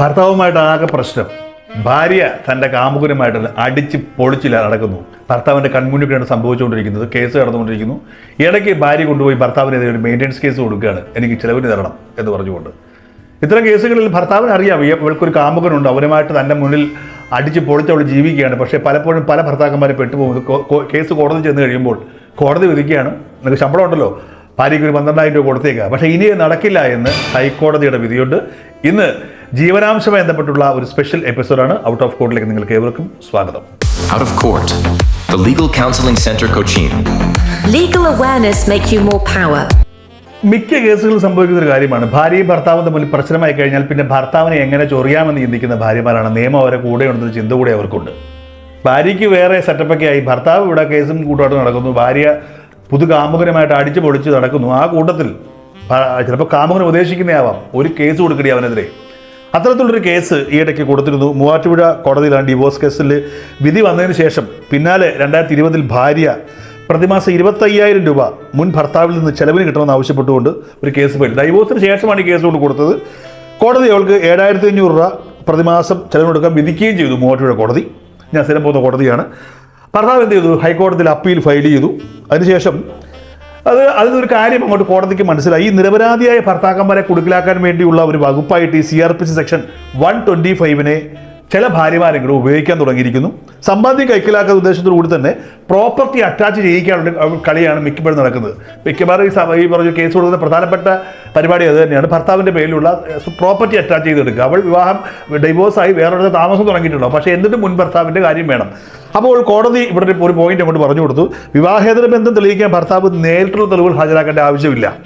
ഭർത്താവുമായിട്ട് ആകെ പ്രശ്നം. ഭാര്യ തന്റെ കാമുകനുമായിട്ട് അടിച്ച് പൊളിച്ചില്ല നടക്കുന്നു. ഭർത്താവിന്റെ കൺമുന്നിലാണ് സംഭവിച്ചുകൊണ്ടിരിക്കുന്നത് കേസ് നടന്നുകൊണ്ടിരിക്കുന്നു. ഇടയ്ക്ക് ഭാര്യ കൊണ്ടുപോയി ഭർത്താവിനെതിരെ ഒരു മെയിന്റെനൻസ് കേസ് കൊടുക്കുകയാണ്. എനിക്ക് ചിലവിന് തരണം എന്ന് പറഞ്ഞുകൊണ്ട്. ഇത്തരം കേസുകളിൽ ഭർത്താവിന് അറിയാം ഇവൾക്കൊരു കാമുകനുണ്ട്. അവരുമായിട്ട് തന്റെ മുന്നിൽ അടിച്ച് പൊളിച്ച് അവൾ ജീവിക്കുകയാണ്. പക്ഷേ പലപ്പോഴും പല ഭർത്താക്കന്മാരെ പെട്ടുപോകുന്നത് കേസ് കോടതി ചെന്ന് കഴിയുമ്പോൾ കോടതി വിധിക്കുകയാണ്. നിനക്ക് ശമ്പളം ഉണ്ടല്ലോ. ഭാര്യയ്ക്ക് ഒരു പന്ത്രണ്ടായിരം രൂപ കൊടുത്തേക്കുക പക്ഷേ ഇനി നടക്കില്ല എന്ന് ഹൈക്കോടതിയുടെ വിധിയുണ്ട്. ഇന്ന് ജീവനാംശവുമായി ബന്ധപ്പെട്ടുള്ള ഒരു സ്പെഷ്യൽ എപ്പിസോഡാണ് ഔട്ട് ഓഫ് കോർട്ടിലേക്ക് നിങ്ങൾക്ക് ഏവർക്കും സ്വാഗതം. Out of Court, the Legal Counseling Center Cochin. Legal awareness make you more power. മിക്ക കേസുകളിൽ സംഭവിക്കുന്ന ഒരു കാര്യമാണ്. ഭാര്യയും ഭർത്താവും തമ്മിൽ പ്രശ്നമായി കഴിഞ്ഞാൽ പിന്നെ ഭർത്താവിനെ എങ്ങനെ ചൊറിയാമെന്ന് ചിന്തിക്കുന്ന ഭാര്യമാരാണ്. നിയമം അവരെ കൂടെ ഉണ്ടെന്ന് ചിന്ത കൂടെ അവർക്കുണ്ട്. ഭാര്യയ്ക്ക് വേറെ സെറ്റപ്പൊക്കെ ആയി. ഭർത്താവ് ഇവിടെ കേസും കൂട്ടമായിട്ട് നടക്കുന്നു. ഭാര്യ പുതു കാമുകനുമായിട്ട് അടിച്ചു പൊളിച്ച് നടക്കുന്നു. ആ കൂട്ടത്തിൽ ചിലപ്പോൾ കാമുകനെ ഉപദേശിക്കുന്നതാവാം ഒരു കേസ് കൊടുക്കണേ അവനെതിരെ. അത്തരത്തിലുള്ളൊരു കേസ് ഈയിടയ്ക്ക് കൊടുത്തിരുന്നു. മൂവാറ്റുപുഴ കോടതിയിലാണ് ഡിവോഴ്സ് കേസിൽ വിധി വന്നതിന് ശേഷം പിന്നാലെ രണ്ടായിരത്തി ഇരുപതിൽ ഭാര്യ പ്രതിമാസം ഇരുപത്തയ്യായിരം രൂപ മുൻ ഭർത്താവിൽ നിന്ന് ചെലവിന് കിട്ടണമെന്ന് ആവശ്യപ്പെട്ടുകൊണ്ട് ഒരു കേസ് ഫയൽ ഡൈവോഴ്സിന് ശേഷമാണ് ഈ കേസ് കൊണ്ട് കൊടുത്തത്. കോടതി അവൾക്ക് ഏഴായിരത്തി അഞ്ഞൂറ് രൂപ പ്രതിമാസം ചെലവിന് കൊടുക്കാൻ വിധിക്കുകയും ചെയ്തു മൂവാറ്റുപുഴ കോടതി. ഞാൻ സ്ഥിരം പോകുന്ന കോടതിയാണ്. ഭർത്താവ് എന്ത് ചെയ്തു? ഹൈക്കോടതിയിൽ അപ്പീൽ ഫയൽ ചെയ്തു. അതിനുശേഷം അത് അതിനൊരു കാര്യം അങ്ങോട്ട് കോടതിക്ക് മനസ്സിലായി. ഈ നിരപരാധിയായ ഭർത്താക്കന്മാരെ കുടുക്കിലാക്കാൻ വേണ്ടിയുള്ള ഒരു വകുപ്പായിട്ട് ഈ C R P C section one twenty ഫൈവിനെ ചില ഭാര്യമാരെങ്കിലും ഉപയോഗിക്കാൻ തുടങ്ങിയിരിക്കുന്നു. സമ്പാദ്യം കൈക്കലാക്കുന്ന ഉദ്ദേശത്തോടു കൂടി തന്നെ പ്രോപ്പർട്ടി അറ്റാച്ച് ചെയ്യിക്കാനുള്ള കളിയാണ് മിക്കപ്പോഴും നടക്കുന്നത്. മിക്കവാറും ഈ ഈ പറഞ്ഞ കേസ് കൊടുക്കുന്ന പ്രധാനപ്പെട്ട പരിപാടി അത് തന്നെയാണ്. ഭർത്താവിന്റെ പേരിലുള്ള പ്രോപ്പർട്ടി അറ്റാച്ച് ചെയ്തെടുക്കുക. അവൾ വിവാഹം ഡൈവോഴ്സായി വേറൊരു താമസം തുടങ്ങിയിട്ടുണ്ടോ? പക്ഷേ എന്നിട്ട് മുൻ ഭർത്താവിന്റെ കാര്യം വേണം. അപ്പോൾ കോടതി ഇവിടെ ഒരു പോയിന്റ് അങ്ങോട്ട് പറഞ്ഞു കൊടുത്തു. വിവാഹേതര ബന്ധം തെളിയിക്കാൻ ഭർത്താവ് നേരിട്ടുള്ള തെളിവുകൾ ഹാജരാക്കേണ്ട ആവശ്യമില്ല.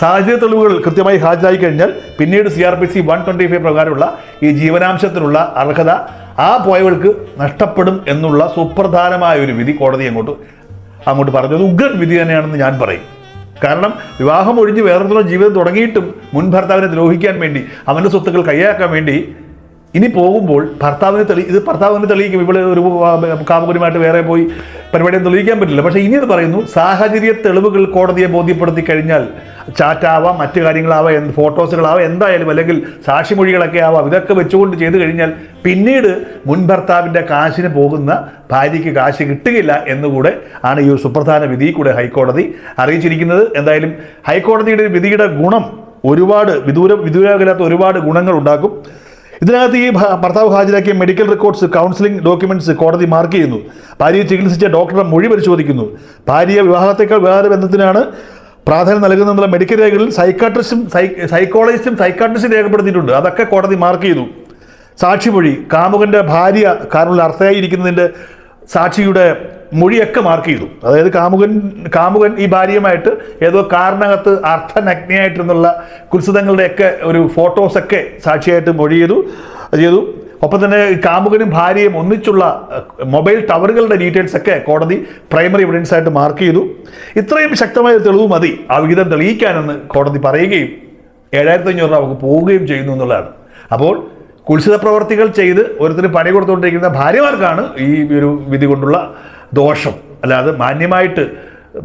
സാഹചര്യ തെളിവുകൾ കൃത്യമായി ഹാജരായി കഴിഞ്ഞാൽ പിന്നീട് C R P C one twenty five പ്രകാരമുള്ള ഈ ജീവനാംശത്തിനുള്ള അർഹത ആ പോയവൾക്ക് നഷ്ടപ്പെടും എന്നുള്ള സുപ്രധാനമായ ഒരു വിധി കോടതി അങ്ങോട്ട് അങ്ങോട്ട് പറഞ്ഞത് ഉഗ്രൻ വിധി തന്നെയാണെന്ന് ഞാൻ പറയും. കാരണം വിവാഹം ഒഴിഞ്ഞ് വേറൊരുത്തരം ജീവിതം തുടങ്ങിയിട്ടും മുൻ ഭർത്താവിനെ ദ്രോഹിക്കാൻ വേണ്ടി അവന്റെ സ്വത്തുക്കൾ കൈയാക്കാൻ വേണ്ടി ഇനി പോകുമ്പോൾ ഭർത്താവിനെ തെളി ഇത് ഭർത്താവിനെ തെളിയിക്കും. ഇവിടെ ഒരു കാമുകനുമായിട്ട് വേറെ പോയി പരിപാടിയെ തെളിയിക്കാൻ പറ്റില്ല. പക്ഷേ ഇനി അത് പറയുന്നു സാഹചര്യ തെളിവുകൾ കോടതിയെ ബോധ്യപ്പെടുത്തി കഴിഞ്ഞാൽ ചാറ്റാവാം മറ്റു കാര്യങ്ങളാവാം എന്ത് ഫോട്ടോസുകളാവാം എന്തായാലും അല്ലെങ്കിൽ സാക്ഷിമൊഴികളൊക്കെ ആവാം ഇതൊക്കെ വെച്ചുകൊണ്ട് ചെയ്തു കഴിഞ്ഞാൽ പിന്നീട് മുൻ ഭർത്താവിന്റെ കാശിന് പോകുന്ന ഭാര്യയ്ക്ക് കാശ് കിട്ടുകയില്ല എന്നുകൂടെ ആണ് ഈ ഒരു സുപ്രധാന വിധി കൂടെ ഹൈക്കോടതി അറിയിച്ചിരിക്കുന്നത്. എന്തായാലും ഹൈക്കോടതിയുടെ വിധിയുടെ ഗുണം ഒരുപാട് വിദൂര വിദൂരാകലാത്ത ഒരുപാട് ഗുണങ്ങൾ ഉണ്ടാക്കും. ഇതിനകത്ത് ഈ ഭർത്താവ് ഹാജരാക്കിയ മെഡിക്കൽ റെക്കോർഡ്സ് കൗൺസിലിംഗ് ഡോക്യുമെന്റ്സ് കോടതി മാർക്ക് ചെയ്യുന്നു. ഭാര്യയെ ചികിത്സിച്ച ഡോക്ടറെ മൊഴി പരിശോധിക്കുന്നു. ഭാര്യ വിവാഹത്തേക്കാൾ വേറെ ബന്ധത്തിനാണ് പ്രാധാന്യം നൽകുന്ന മെഡിക്കൽ രേഖകളിൽ സൈക്കാട്രിസ്റ്റും സൈക്കോളജിസ്റ്റും സൈക്കാട്രിസ്റ്റും രേഖപ്പെടുത്തിയിട്ടുണ്ട്. അതൊക്കെ കോടതി മാർക്ക് ചെയ്തു. സാക്ഷിമൊഴി കാമുകന്റെ ഭാര്യ കാരണമുള്ള അർത്ഥയായിരിക്കുന്നതിന്റെ സാക്ഷിയുടെ മൊഴിയൊക്കെ മാർക്ക് ചെയ്തു. അതായത് കാമുകൻ കാമുകൻ ഈ ഭാര്യയുമായിട്ട് ഏതോ കാരണകത്ത് അർത്ഥനഗ്നയായിട്ടെന്നുള്ള കുത്സിതങ്ങളുടെയൊക്കെ ഒരു ഫോട്ടോസൊക്കെ സാക്ഷിയായിട്ട് മൊഴി ചെയ്തു ചെയ്തു. ഒപ്പം തന്നെ കാമുകനും ഭാര്യയും ഒന്നിച്ചുള്ള മൊബൈൽ ടവറുകളുടെ ഡീറ്റെയിൽസ് ഒക്കെ കോടതി പ്രൈമറി എവിഡൻസ് ആയിട്ട് മാർക്ക് ചെയ്തു. ഇത്രയും ശക്തമായ തെളിവ് മതി. ആ വിഹിതം തെളിയിക്കാനെന്ന് കോടതി പറയുകയും ഏഴായിരത്തി അഞ്ഞൂറ് രൂപ അവർക്ക് പോവുകയും ചെയ്യുന്നു എന്നുള്ളതാണ്. അപ്പോൾ കുൽസിത പ്രവർത്തികൾ ചെയ്ത് ഓരോരുത്തരും പണി കൊടുത്തുകൊണ്ടിരിക്കുന്ന ഭാര്യമാർക്കാണ് ഈ ഒരു വിധി കൊണ്ടുള്ള ദോഷം. അല്ലാതെ മാന്യമായിട്ട്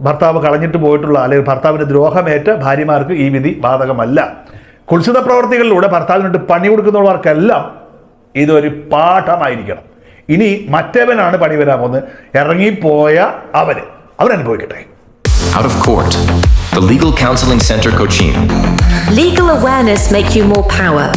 ഭർത്താവ് കളഞ്ഞിട്ട് പോയിട്ടുള്ള അല്ലെങ്കിൽ ഭർത്താവിന് ദ്രോഹമേറ്റ ഭാര്യമാർക്ക് ഈ വിധി ബാധകമല്ല. കുൽസിത പ്രവർത്തികളിലൂടെ ഭർത്താവിനിട്ട് പണി കൊടുക്കുന്നവർക്കെല്ലാം ഇതൊരു പാഠമായിരിക്കണം ഇനി മറ്റേവനാണ് പണി വരാൻ പോകുന്നത് ഇറങ്ങിപ്പോയ അവർ അവരനുഭവിക്കട്ടെ Out of court, the Legal Counseling Center Cochin. Legal awareness make you more power.